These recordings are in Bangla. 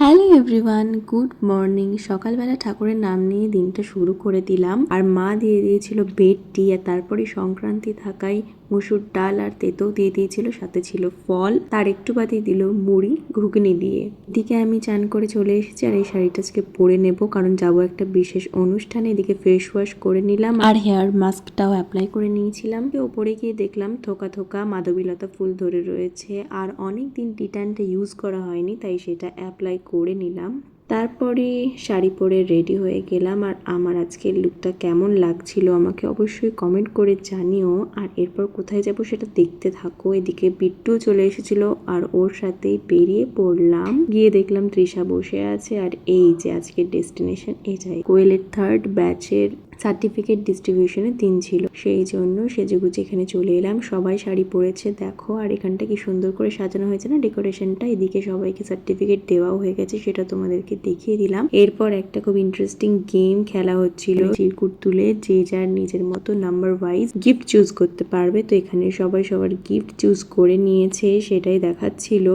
হ্যালো এভরিওয়ান গুড মর্নিং সকালবেলা ঠাকুরের নাম নিয়ে দিনটা শুরু করে দিলাম। আর মা দিয়ে দিয়েছিল বেড টি আর তারপরে সংক্রান্তি থাকায় মুসুর ডাল আর তেতো দিয়ে দিয়েছিল, সাথে ছিল ফল। তার একটু বাদে দিল মুড়ি, ঘুগনি দিয়ে। এদিকে আমি চান করে চলে এসেছি আর এই শাড়িটা আজকে পরে নেব, কারণ যাব একটা বিশেষ অনুষ্ঠানে। এদিকে ফেস ওয়াশ করে নিলাম আর হেয়ার মাস্কটাও অ্যাপ্লাই করে নিয়েছিলাম। ওপরে গিয়ে দেখলাম থোকা থোকা মাধবীলতা ফুল ধরে রয়েছে, আর অনেক দিন টিটানটা ইউজ করা হয়নি, তাই সেটা অ্যাপ্লাই করে নিলাম। তারপরে শাড়ি পরে রেডি হয়ে গেলাম। আর আমার আজকের লুকটা কেমন লাগছিল আমাকে অবশ্যই কমেন্ট করে জানিও। আর এরপর কোথায় যাব সেটা দেখতে থাকো। এদিকে বিট্টু চলে এসেছিল আর ওর সাথেই বেরিয়ে পড়লাম। গিয়ে দেখলাম তৃষা বসে আছে। আর এই যে আজকের ডেস্টিনেশন এটাই কোয়েলের থার্ড ব্যাচের সার্টিফিকেট ডিস্ট্রিবিউশনের দিন ছিল। সেই জন্য সেজেগুজে এখানে চলে এলাম। সবাই শাড়ি পরেছে দেখো। আর এখানটা কি সুন্দর করে সাজানো হয়েছে না? ডেকোরেশনটা এদিকে সবাইকে সার্টিফিকেট দেওয়াও হয়ে গেছে সেটা তোমাদেরকে দেখিয়ে দিলাম। এরপর একটা খুব ইন্টারেস্টিং গেম খেলা হচ্ছিল। চিরকুট তুলে যে যার নিজের মতো নাম্বার ওয়াইজ গিফট চুজ করতে পারবে। তো এখানে সবাই সবার গিফট চুজ করে নিয়েছে সেটাই দেখাচ্ছিল।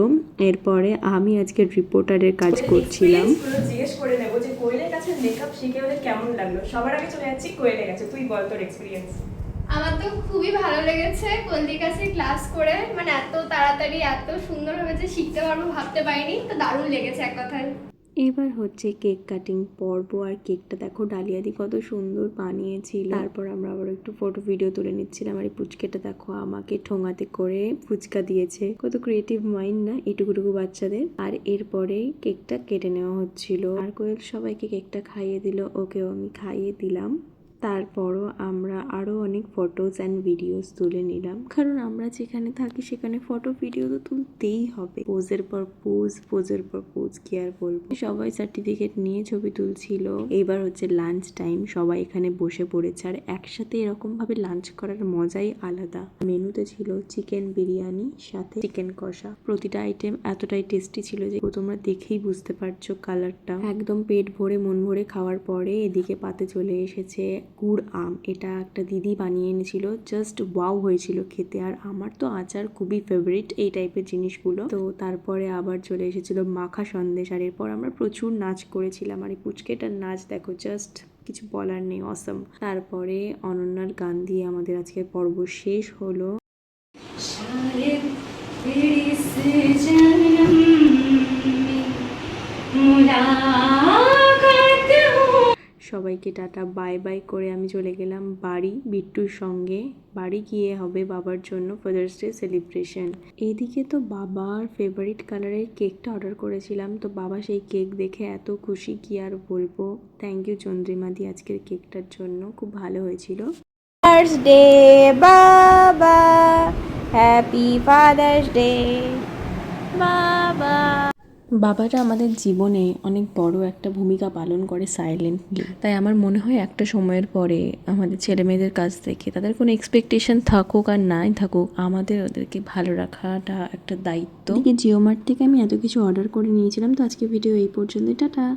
এরপরে আমি আজকে রিপোর্টারের কাজ করছিলাম। জিজ্ঞেস করে নেব যে মেকআপ শিখে ওদের কেমন লাগল? সবার আগে চলে যাচ্ছি, কোয়েলে কাছে তুই বল তোর এক্সপিরিয়েন্স আমার তো খুবই ভালো লেগেছে কলদির কাছে ক্লাস করে। মানে এত তাড়াতাড়ি, এত সুন্দরভাবে যে শিখতে পারব ভাবতে পারিনি, তো দারুণ লেগেছে এক কথায়। এবার হচ্ছে কেক কাটিং পর্ব আর কেকটা দেখো ডালিয়াদি কত সুন্দর বানিয়েছিল। তারপর আমরা আবার একটু ফটো ভিডিও তুলে নিচ্ছিলাম আর এই পুচকেটা দেখো আমাকে ঠোঙাতে করে ফুচকা দিয়েছে। কত ক্রিয়েটিভ মাইন্ড না এটুকুটুকু বাচ্চাদের। আর এরপরে কেকটা কেটে নেওয়া হচ্ছিল। আর কোয়েল সবাইকে কেকটা খাইয়ে দিল, ওকেও আমি খাইয়ে দিলাম। তারপরও আমরা আরও অনেক ফটোজ অ্যান্ড ভিডিওস তুলে নিলাম। কারণ আমরা যেখানে থাকি সেখানে ফটো ভিডিও তো তুলতেই হবে। পোজের পর পোজ পোজের পর পোজ কি আর বলব? সবাই সার্টিফিকেট নিয়ে ছবি তুলছিল। এবার হচ্ছে লাঞ্চ টাইম সবাই এখানে বসে পড়েছে। আর একসাথে এরকমভাবে লাঞ্চ করার মজাই আলাদা। মেনুতে ছিল চিকেন বিরিয়ানি, সাথে চিকেন কষা। প্রতিটা আইটেম এতটাই টেস্টি ছিল যে তোমরা দেখেই বুঝতে পারছ কালারটা একদম পেট ভরে, মন ভরে খাওয়ার পরে এদিকে পাতে চলে এসেছে। গুড় আম, এটা একটা দিদি বানিয়ে এনেছিল। জাস্ট ওয়াও হয়েছিল খেতে। আর আমার তো আচার খুবই ফেভারিট এই টাইপের জিনিসগুলো। তো তারপরে আবার চলে এসেছিল মাখা সন্দেশ। আর এরপর আমরা প্রচুর নাচ করেছিলাম। আর এই পুচকেটার নাচ দেখো জাস্ট কিছু বলার নেই অসম তারপরে অনন্যার গান দিয়ে আমাদের আজকে পর্ব শেষ হলো। मुरा সবাইকে টাটা, বাই বাই করে আমি চলে গেলাম বাড়ি, বিট্টুর সঙ্গে। বাড়ি গিয়ে হবে বাবার জন্য ফাদার্স ডে সেলিব্রেশন এইদিকে তো বাবার ফেভারিট কালারের কেকটা অর্ডার করেছিলাম। তো বাবা সেই কেক দেখে এত খুশি, কি আর বলব? থ্যাংক ইউ চন্দ্রিমাদি আজকের কেকটার জন্য। খুব ভালো হয়েছিল। ফাদার্স ডে বাবা। হ্যাপি ফাদার্স ডে বাবা। বাবাটা আমাদের জীবনে অনেক বড় একটা ভূমিকা পালন করে সাইলেন্টলি তাই আমার মনে হয় একটা সময়ের পরে আমাদের ছেলে মেয়েদের কাছ থেকে তাদের কোনো এক্সপেকটেশন থাকুক আর নাই থাকুক, আমাদের ওদেরকে ভালো রাখাটা একটা দায়িত্ব। জিওমার্ট থেকে আমি এত কিছু অর্ডার করে নিয়েছিলাম, তো আজকে ভিডিও এই পর্যন্ত টাটা।